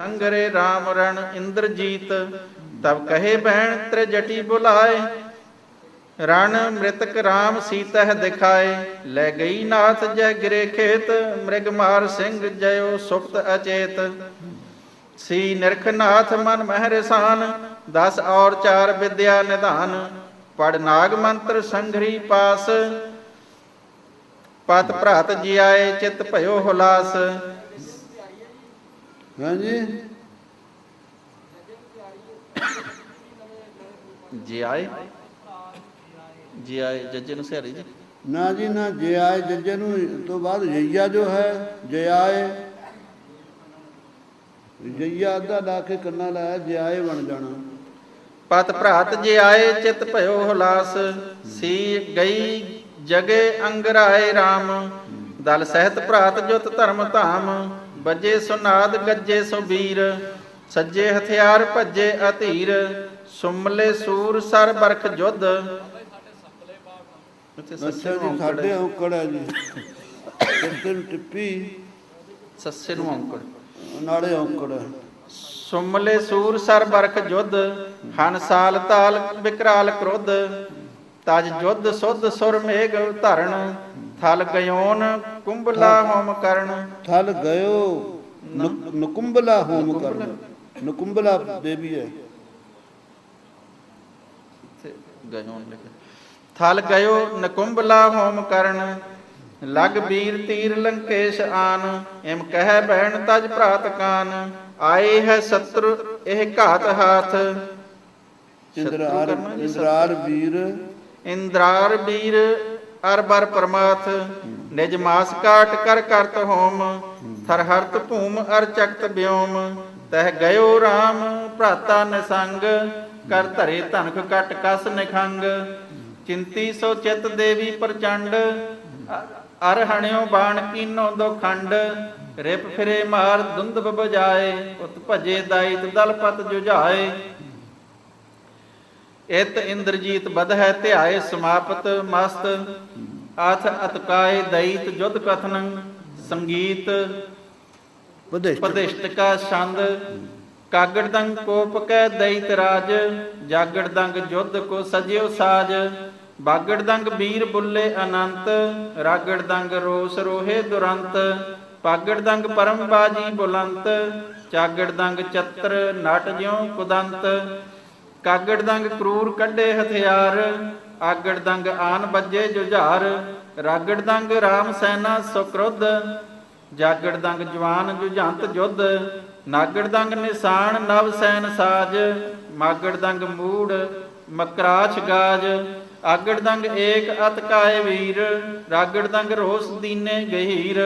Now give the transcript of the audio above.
ਸੰਗਰੇ RAM ਰਣ ਇੰਦਰਜੀਤ, ਤਬ ਕਹੇ ਬਹਿਣ ਤ੍ਰਿਜਟੀ ਬੁਲਾਏ। ਰਣ ਮ੍ਰਿਤਕ RAM ਸੀਤਹ ਦਿਖਾਏ, ਲੈ ਗਈ ਨਾਥ ਜੈ ਗਿਰੇ ਖੇਤ, ਮ੍ਰਿਗ ਮਾਰ ਸਿੰਘ ਜਯੋ ਸੁਪਤ ਅਚੇਤ। ਸੀ ਨਿਰਖਨਾਥ ਮਨ ਮਹਿਰਸਾਨ ਦਸ ਔਰ ਚਾਰ ਵਿਦਿਆ ਨਿਧਾਨ। ਪੜ ਨਾਗ ਮੰਤਰ ਸੰਘਰੀ ਪਾਸ, ਪਤ ਭਰਾਤ ਜਿਆਏ ਚਿਤ ਭਇਓ ਹੁਲਾਸ। ਹਾਂਜੀ। ਜੀ ਆਏ? ਜੀ ਆਏ ਜੱਜੇ ਨੂੰ ਸਿਹਾਰੀ ਜੀ। ਨਾ ਜੀ ਨਾ ਜੇ ਆਏ ਜੱਜੇ ਨੂੰ ਤੋਂ ਬਾਅਦ ਜਈਆ ਜੋ ਹੈ ਜੇ ਆਏ। ਜਈਆ ਅੱਧਾ ਲਾ ਕੇ ਕੰਨਾ ਲਾਇਆ ਜੇ ਆਏ ਬਣ ਜਾਣਾ। ਪਤ ਭਰਾਤ ਜੀ ਆਏ ਚਿਤ ਭਇਓ ਹੁਲਾਸ। ਸੀ ਗਈ ਜਗੇ ਅੰਗਰਾਏ RAM ਦਲ ਸਹਿਤ ਭਰਾਤ ਜੁਤ ਧਰਮ ਧਾਮ। ਬੱਜੇ ਸੁਨਾਦ ਗੱਜੇ ਸੋ ਵੀਰ ਸੱਜੇ ਹਥਿਆਰ ਭੱਜੇ ਅਧੀਰ ਸੁਮਲੇ ਸੂਰ ਸਰ ਬਰਖ ਜੁਧ। ਸੱਸੇ ਨੂੰ ਸਾਡੇ। ਔਕੜ ਹੈ ਜੀ। ਕਿਤੇ ਨੂੰ ਟਿੱਪੀ? ਸੱਸੇ ਨੂੰ ਔਂਕੜ। ਨਾਲੇ ਔਕੜ ਸੁਮਲੇ ਸੂਰ ਸਰ ਬਰਖ ਜੁਧ ਹਨ ਸਾਲ ਤਾਲ ਵਿਕਰਾਲ ਕ੍ਰੋਧ ਤਜ ਜੁਧ ਸੁਧ ਸੁਰ ਮੇਘ ਧਰਨ। ਥਲ ਗਯੋਨ ਕੁੰਭਲਾ ਹੋਮ ਕਰਨ। ਥਲ ਗਇਓ ਨੁਕੁੰਬਲਾ ਹੋਮ ਕਰਨ। ਨੁਕੁੰਬਲਾ ਦੇਵੀ ਹੈ। ਗਯੋਨ ਲਿਖਿਆ ਥਲ ਗਯੋ ਨਕੁੰਭਲਾ ਹੋਮ ਕਰਨ। ਲਗ ਵੀਰ ਤੀਰ ਲੰਕੇਸ਼ ਆਨ। ਇਮ ਕਹਿ ਬਹਿਣ ਤਜ ਭਰਾਤ ਕਾਨ। ਆਏ ਹੈ ਸਤਰ ਇਹ ਘਾਤ ਹਾਥ। ਇੰਦਰਾਰ ਇੰਦਰਾਰ ਵੀਰ। ਇੰਦਰਾਰ ਵੀਰ ਅਰਬਰ ਪਰਮਾਥ ਨਿਜ ਮਾਸ ਕਾਟ ਕਰ ਕਰਤ ਹੋਮ, ਥਰ ਹਰਤ ਭੂਮ ਅਰ ਚਕਤ ਬਿਓਮ ਤਹ ਗਇਓ RAM ਭਰਾਤਾ ਨਿਸੰਗ, ਕਰ ਧਰੇ ਧਨਖ ਕਟ ਕਸ ਨਿਖੰਗ, ਚਿੰਤੀ ਸੋ ਚਿਤ ਦੇਵੀ ਪ੍ਰਚੰਡ ਅਰ ਹਣਿਓ ਬਾਣ ਕੀਨੋ ਦੋ ਖੰਡ, ਰਿਪ ਫਿਰੇ ਮਾਰ ਦੁੰਦਬ ਬਜਾਏ, ਉਤ ਭਜੇ ਦਾਇਤ ਦਲਪਤ ਜੁਝਾਏ ਇਤ ਇੰਦਰਜੀਤ ਬਧ ਹੈ ਧਿਆਏ ਸਮਾਪਤ ਮਸਤ ਆਥ ਅਤਕਾਏ ਦੈਤ ਜੁਧ ਕਥਨੰ ਸੰਗੀਤ। ਵਧੇਸ਼ਟ ਪਦਿਸ਼ਟਕਾ ਛੰਦ ਕਾਗੜਦੰਗ ਕੋਪ ਕੈ ਦੈਤ ਰਾਜ ਜਾਗੜਦੰਗ ਜੁਧ ਕੋ ਸਜਿਓ ਸਾਜ। ਬਾਗੜਦੰਗ ਵੀਰ ਬੁੱਲੇ ਅਨੰਤ ਰਾਗੜਦੰਗ ਰੋਸ ਰੋਹੇ ਦੁਰੰਤ। ਪਾਗੜਦੰਗ ਪਰਮ ਬਾਜੀ ਬੁਲੰਤ ਚਾਗੜਦੰਗ ਚਤਰ ਨਟ ਜਿਉ ਕੁਦੰਤ। ਕਾਗੜਦੰਗ ਕਰੂਰ ਕੱਢੇ ਹਥਿਆਰ ਆਗੜਦੰਗ ਆਨ ਬੱਜੇ ਜੁਝਾਰ ਰਾਗੜਦੰਗ RAM ਸੈਨਾ ਸੁਕਰੁੱਧ ਜਾਗੜਦੰਗ ਜਵਾਨ ਜੁਝੰਤ ਜੁਧ ਨਾਗੜਦੰਗ ਨਿਸ਼ਾਨ ਨਵ ਸੈਨ ਸਾਜ, ਮਾਗੜ ਦੰਗ ਮੂੜ ਮਕਰਾਛ ਗਾਜ, ਆਗੜ ਦੰਗ ਏਕ ਅਤਕਾਏ ਵੀਰ ਰਾਗੜਦੰਗ ਰੋਸ ਦੀਨੇ ਗਹੀਰ।